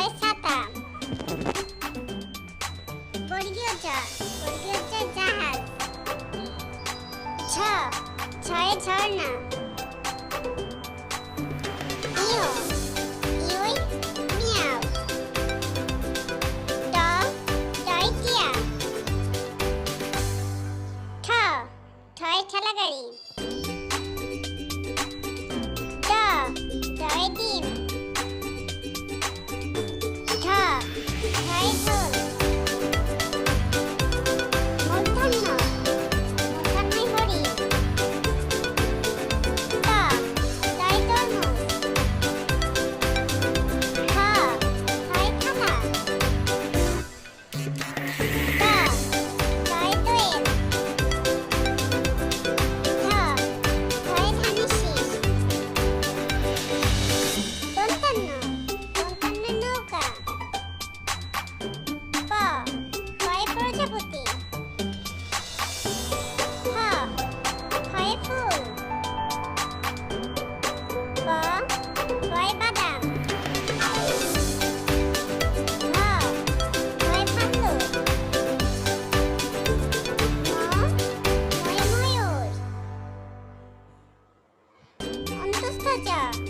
ছয় ছাতা। বর্গীয় জ বর্গীয় জ জাহাজ। ছ ছয় ঝর্ণা। ঠয় ঠেলা গাড়ি 这件